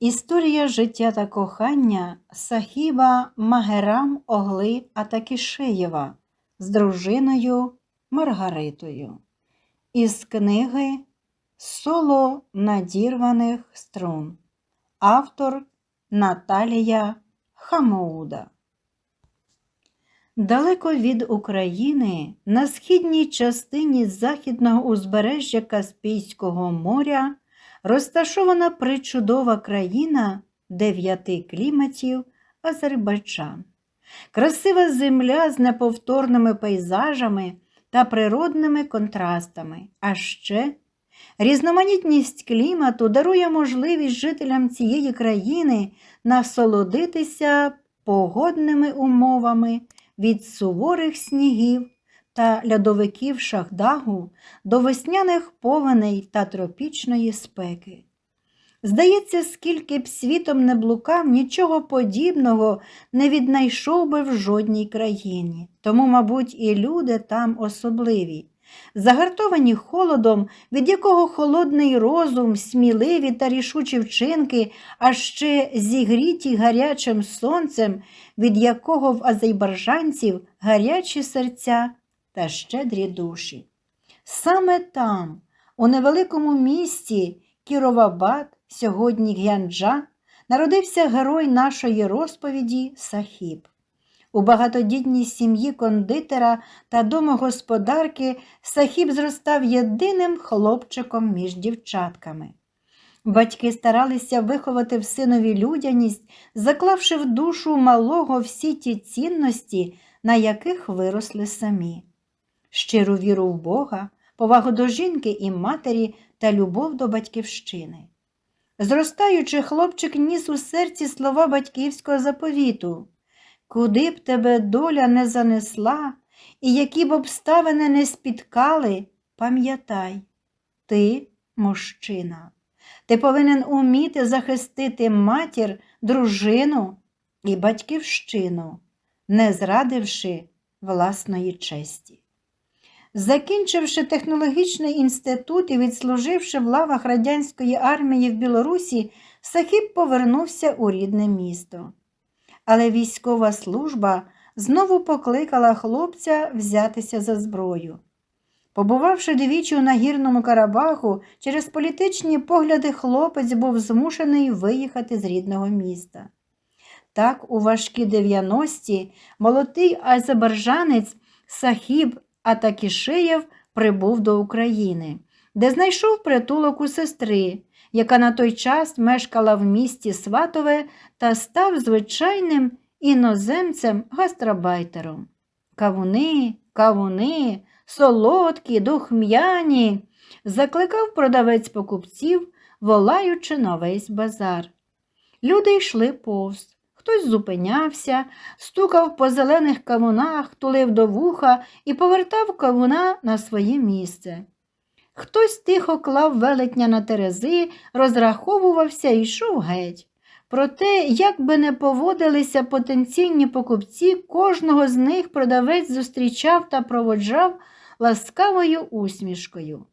Історія життя та кохання Сахіба Магерам Огли Атакішеєва з дружиною Маргаритою. Із книги Соло надірваних струн. Автор Наталія Хамоуда. Далеко від України, на східній частині західного узбережжя Каспійського моря, розташована причудова країна дев'яти кліматів Азербайджан. Красива земля з неповторними пейзажами та природними контрастами, а ще різноманітність клімату дарує можливість жителям цієї країни насолодитися погодними умовами від суворих снігів та льодовиків Шахдагу до весняних повеней та тропічної спеки. Здається, скільки б світом не блукав, нічого подібного не віднайшов би в жодній країні. Тому, мабуть, і люди там особливі. Загартовані холодом, від якого холодний розум, сміливі та рішучі вчинки, а ще зігріті гарячим сонцем, від якого в азербайджанців гарячі серця та щедрі душі. Саме там, у невеликому місті Кіровабад, сьогодні Гянджа, народився герой нашої розповіді Сахіб. У багатодітній сім'ї кондитера та домогосподарки Сахіб зростав єдиним хлопчиком між дівчатками. Батьки старалися виховати в синові людяність, заклавши в душу малого всі ті цінності, на яких виросли самі щиру віру в Бога, повагу до жінки і матері та любов до батьківщини. Зростаючи, хлопчик ніс у серці слова батьківського заповіту Куди б тебе доля не занесла, і які б обставини не спіткали, пам'ятай, ти мужчина. Ти повинен уміти захистити матір, дружину і батьківщину, не зрадивши власної честі. Закінчивши технологічний інститут і відслуживши в лавах радянської армії в Білорусі, Сахіб повернувся у рідне місто. Але військова служба знову покликала хлопця взятися за зброю. Побувавши двічі у нагірному Карабаху, через політичні погляди хлопець був змушений виїхати з рідного міста. Так, у важкі 90-ті молодий азербайджанець Сахіб Атакішеєв прибув до України, де знайшов притулок у сестри, яка на той час мешкала в місті Сватове та став звичайним іноземцем гастробайтером. Кавуни, кавуни, солодкі, духм'яні, закликав продавець покупців, волаючи на весь базар. Люди йшли повз. Хтось зупинявся, стукав по зелених кавунах, тулив до вуха і повертав кавуна на своє місце. Хтось тихо клав велетня на терези, розраховувався і йшов геть. Проте, як би не поводилися потенційні покупці, кожного з них продавець зустрічав та проводжав ласкавою усмішкою.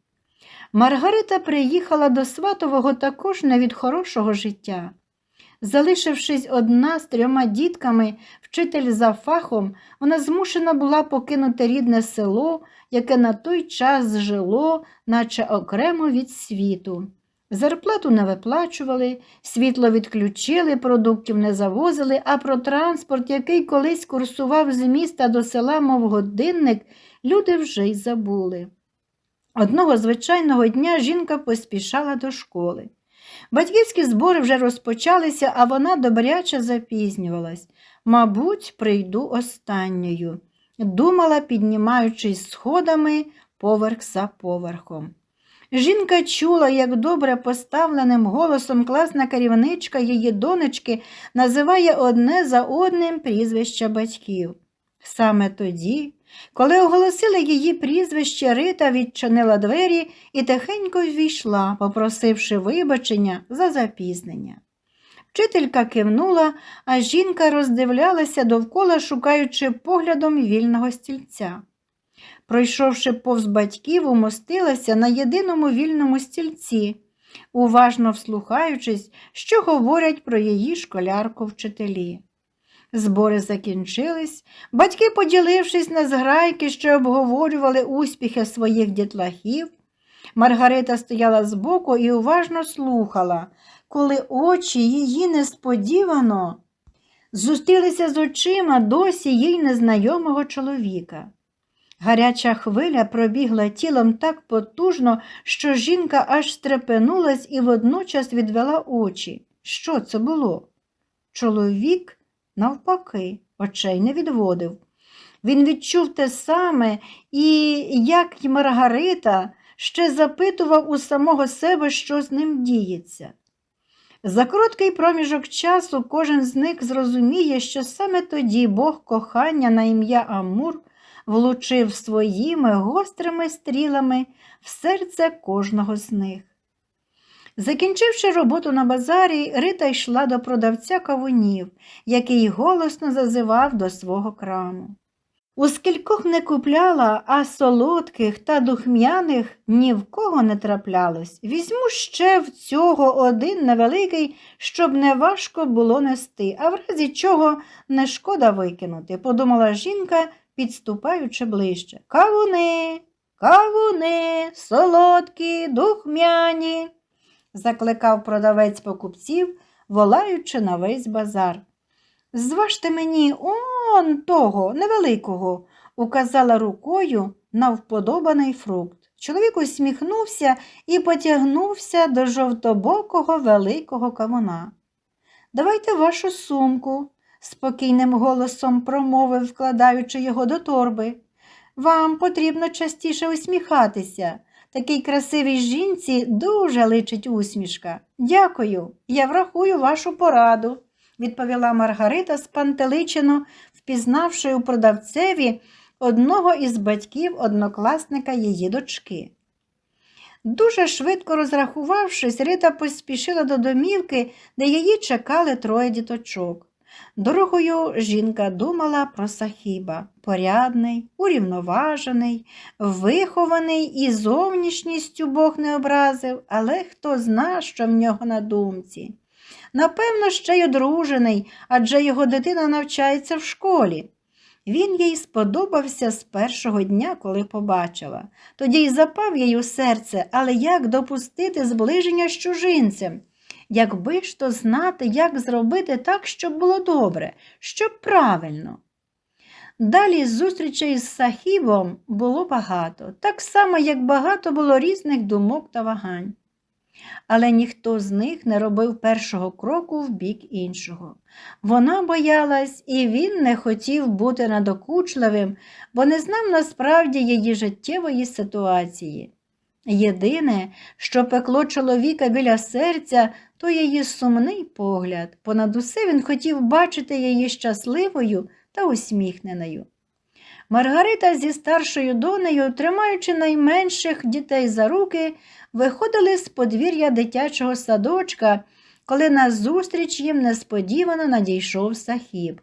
Маргарита приїхала до Сватового також не від хорошого життя. Залишившись одна з трьома дітками, вчитель за фахом, вона змушена була покинути рідне село, яке на той час жило, наче окремо від світу. Зарплату не виплачували, світло відключили, продуктів не завозили, а про транспорт, який колись курсував з міста до села, мов годинник, люди вже й забули. Одного звичайного дня жінка поспішала до школи. Батьківські збори вже розпочалися, а вона добряче запізнювалась. Мабуть, прийду останньою, думала, піднімаючись сходами поверх за поверхом. Жінка чула, як добре поставленим голосом класна керівничка її донечки називає одне за одним прізвища батьків. Саме тоді, коли оголосили її прізвище, Рита відчинила двері і тихенько ввійшла, попросивши вибачення за запізнення. Вчителька кивнула, а жінка роздивлялася довкола, шукаючи поглядом вільного стільця. Пройшовши повз батьків, умостилася на єдиному вільному стільці, уважно вслухаючись, що говорять про її школярку вчителі. Збори закінчились, батьки, поділившись на зграйки, що обговорювали успіхи своїх дітлахів, Маргарита стояла збоку і уважно слухала, коли очі її несподівано зустрілися з очима досі їй незнайомого чоловіка. Гаряча хвиля пробігла тілом так потужно, що жінка аж стрепенулась і водночас відвела очі. Що це було? Чоловік, навпаки, очей не відводив. Він відчув те саме і, як й Маргарита, ще запитував у самого себе, що з ним діється. За короткий проміжок часу кожен з них зрозуміє, що саме тоді Бог кохання на ім'я Амур влучив своїми гострими стрілами в серце кожного з них. Закінчивши роботу на базарі, Рита йшла до продавця кавунів, який голосно зазивав до свого краму. У скількох не купляла, а солодких та духмяних ні в кого не траплялось. Візьму ще в цього один невеликий, щоб не важко було нести, а в разі чого не шкода викинути, подумала жінка, підступаючи ближче. Кавуни, кавуни, солодкі, духмяні, закликав продавець покупців, волаючи на весь базар. Зважте мені он того невеликого, указала рукою на вподобаний фрукт. Чоловік усміхнувся і потягнувся до жовтобокого великого кавуна. Давайте вашу сумку, спокійним голосом промовив, вкладаючи його до торби. Вам потрібно частіше усміхатися. Такій красивій жінці дуже личить усмішка. Дякую, я врахую вашу пораду відповіла Маргарита спантеличено, впізнавши у продавцеві одного із батьків однокласника її дочки. Дуже швидко розрахувавшись, Рита поспішила до домівки, де її чекали троє діточок. Дорогою жінка думала про Сахіба порядний, урівноважений, вихований і зовнішністю Бог не образив, але хто зна, що в нього на думці. Напевно, ще й одружений, адже його дитина навчається в школі. Він їй сподобався з першого дня, коли побачила. Тоді й запав їй у серце, але як допустити зближення з чужинцем? Якби ж то знати, як зробити так, щоб було добре, щоб правильно. Далі зустрічей з Сахібом було багато, так само, як багато було різних думок та вагань але ніхто з них не робив першого кроку в бік іншого. Вона боялась, і він не хотів бути надокучливим, бо не знав насправді її життєвої ситуації. Єдине, що пекло чоловіка біля серця, то її сумний погляд. Понад усе він хотів бачити її щасливою та усміхненою. Маргарита зі старшою донею, тримаючи найменших дітей за руки, виходили з подвір'я дитячого садочка, коли назустріч їм несподівано надійшов сахіб.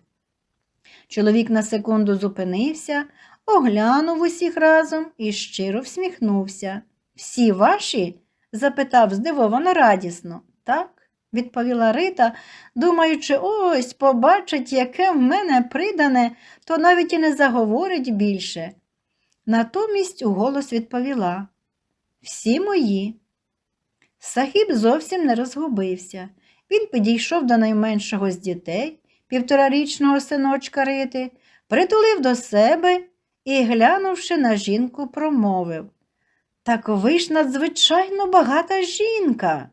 Чоловік на секунду зупинився, оглянув усіх разом і щиро всміхнувся. Всі ваші? запитав здивовано радісно. Так, відповіла Рита, думаючи, ось побачить, яке в мене придане, то навіть і не заговорить більше. Натомість уголос відповіла всі мої. Сахіб зовсім не розгубився. Він підійшов до найменшого з дітей, півторарічного синочка Рити, притулив до себе і, глянувши на жінку, промовив Так ви ж надзвичайно багата жінка.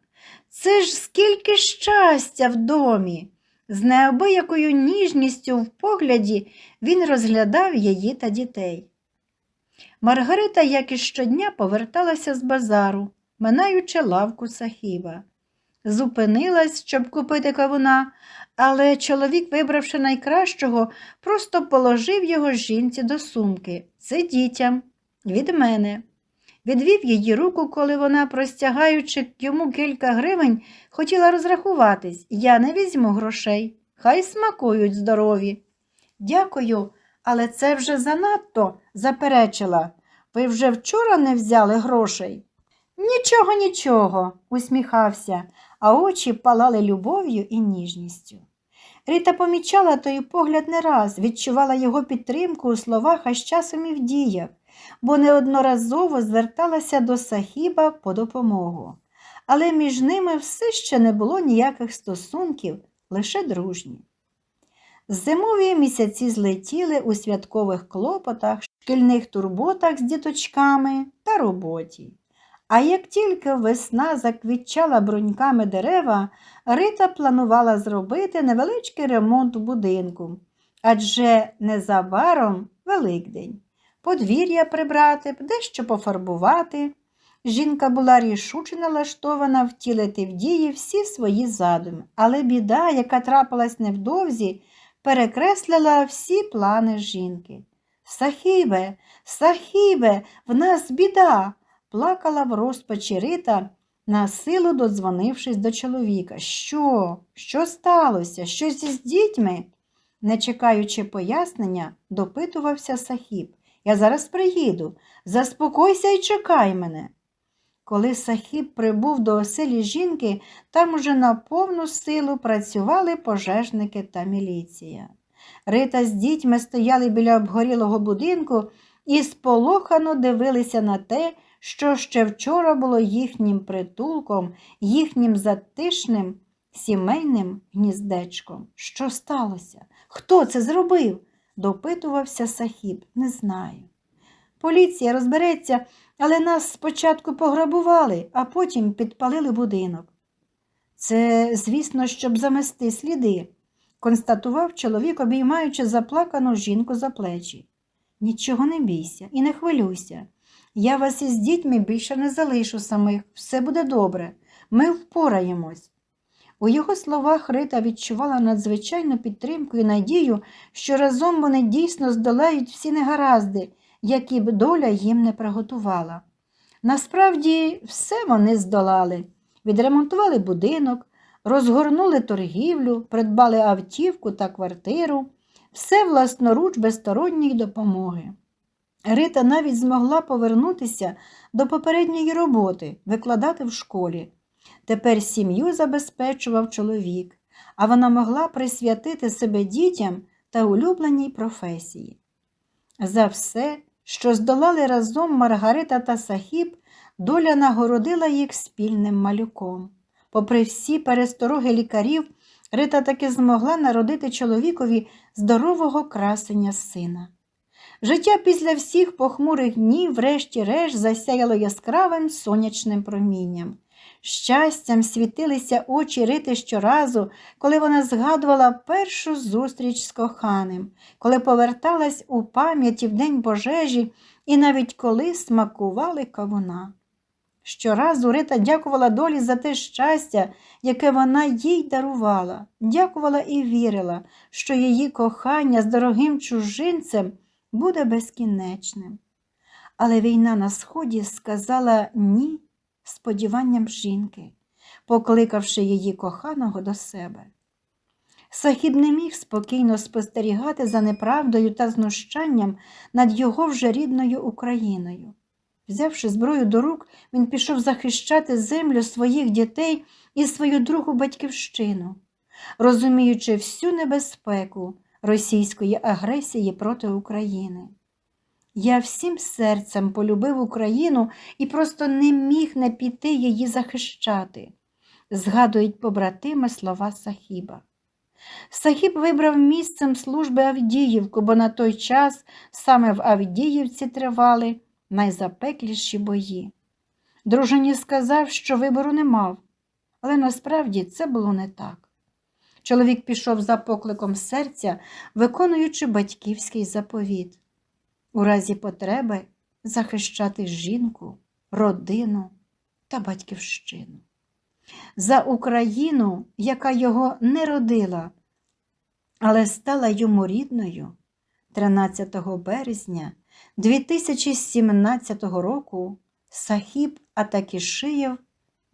Це ж скільки щастя в домі. З неабиякою ніжністю в погляді він розглядав її та дітей. Маргарита, як і щодня, поверталася з базару, минаючи лавку сахіба. Зупинилась, щоб купити кавуна, але чоловік, вибравши найкращого, просто положив його жінці до сумки. Це дітям, від мене. Відвів її руку, коли вона, простягаючи йому кілька гривень, хотіла розрахуватись. Я не візьму грошей. Хай смакують здорові. Дякую, але це вже занадто, заперечила. Ви вже вчора не взяли грошей? Нічого, нічого, усміхався, а очі палали любов'ю і ніжністю. Ріта помічала той погляд не раз, відчувала його підтримку у словах, а з часом і в діях, бо неодноразово зверталася до Сахіба по допомогу. Але між ними все ще не було ніяких стосунків, лише дружні. Зимові місяці злетіли у святкових клопотах, шкільних турботах з діточками та роботі. А як тільки весна заквітчала бруньками дерева, Рита планувала зробити невеличкий ремонт у будинку, адже незабаром Великдень. Подвір'я прибрати, дещо пофарбувати. Жінка була рішуче налаштована втілити в дії всі свої задуми, але біда, яка трапилась невдовзі, перекреслила всі плани жінки. Сахібе, Сахібе, в нас біда, плакала в розпачі Рита, на додзвонившись до чоловіка. Що? Що сталося? Щось із дітьми? Не чекаючи пояснення, допитувався Сахіб. Я зараз приїду. Заспокойся і чекай мене. Коли Сахіб прибув до оселі жінки, там уже на повну силу працювали пожежники та міліція. Рита з дітьми стояли біля обгорілого будинку і сполохано дивилися на те, що ще вчора було їхнім притулком, їхнім затишним сімейним гніздечком. Що сталося? Хто це зробив? Допитувався Сахіб. Не знаю. Поліція розбереться, але нас спочатку пограбували, а потім підпалили будинок. Це, звісно, щоб замести сліди, констатував чоловік, обіймаючи заплакану жінку за плечі. Нічого не бійся і не хвилюйся. Я вас із дітьми більше не залишу самих, все буде добре, ми впораємось. У його словах Рита відчувала надзвичайну підтримку і надію, що разом вони дійсно здолають всі негаразди, які б доля їм не приготувала. Насправді, все вони здолали, відремонтували будинок, розгорнули торгівлю, придбали автівку та квартиру, все власноруч без сторонньої допомоги. Рита навіть змогла повернутися до попередньої роботи, викладати в школі. Тепер сім'ю забезпечував чоловік, а вона могла присвятити себе дітям та улюбленій професії. За все, що здолали разом Маргарита та Сахіб, доля нагородила їх спільним малюком. Попри всі перестороги лікарів, Рита таки змогла народити чоловікові здорового красення сина. Життя після всіх похмурих днів, врешті-решт, засяяло яскравим сонячним промінням. Щастям світилися очі Рити щоразу, коли вона згадувала першу зустріч з коханим, коли поверталась у пам'яті в день пожежі і навіть коли смакували кавуна. Щоразу Рита дякувала долі за те щастя, яке вона їй дарувала, дякувала і вірила, що її кохання з дорогим чужинцем буде безкінечним. Але війна на сході сказала ні сподіванням жінки, покликавши її коханого до себе. Сахіб не міг спокійно спостерігати за неправдою та знущанням над його вже рідною Україною. Взявши зброю до рук, він пішов захищати землю своїх дітей і свою другу батьківщину, розуміючи всю небезпеку російської агресії проти України. Я всім серцем полюбив Україну і просто не міг не піти її захищати, згадують побратими слова Сахіба. Сахіб вибрав місцем служби Авдіївку, бо на той час саме в Авдіївці тривали найзапекліші бої. Дружині сказав, що вибору не мав, але насправді це було не так. Чоловік пішов за покликом серця, виконуючи батьківський заповіт. У разі потреби захищати жінку, родину та батьківщину. За Україну, яка його не родила, але стала йому рідною 13 березня 2017 року Сахіб Атакішиєв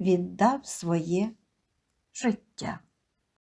віддав своє життя.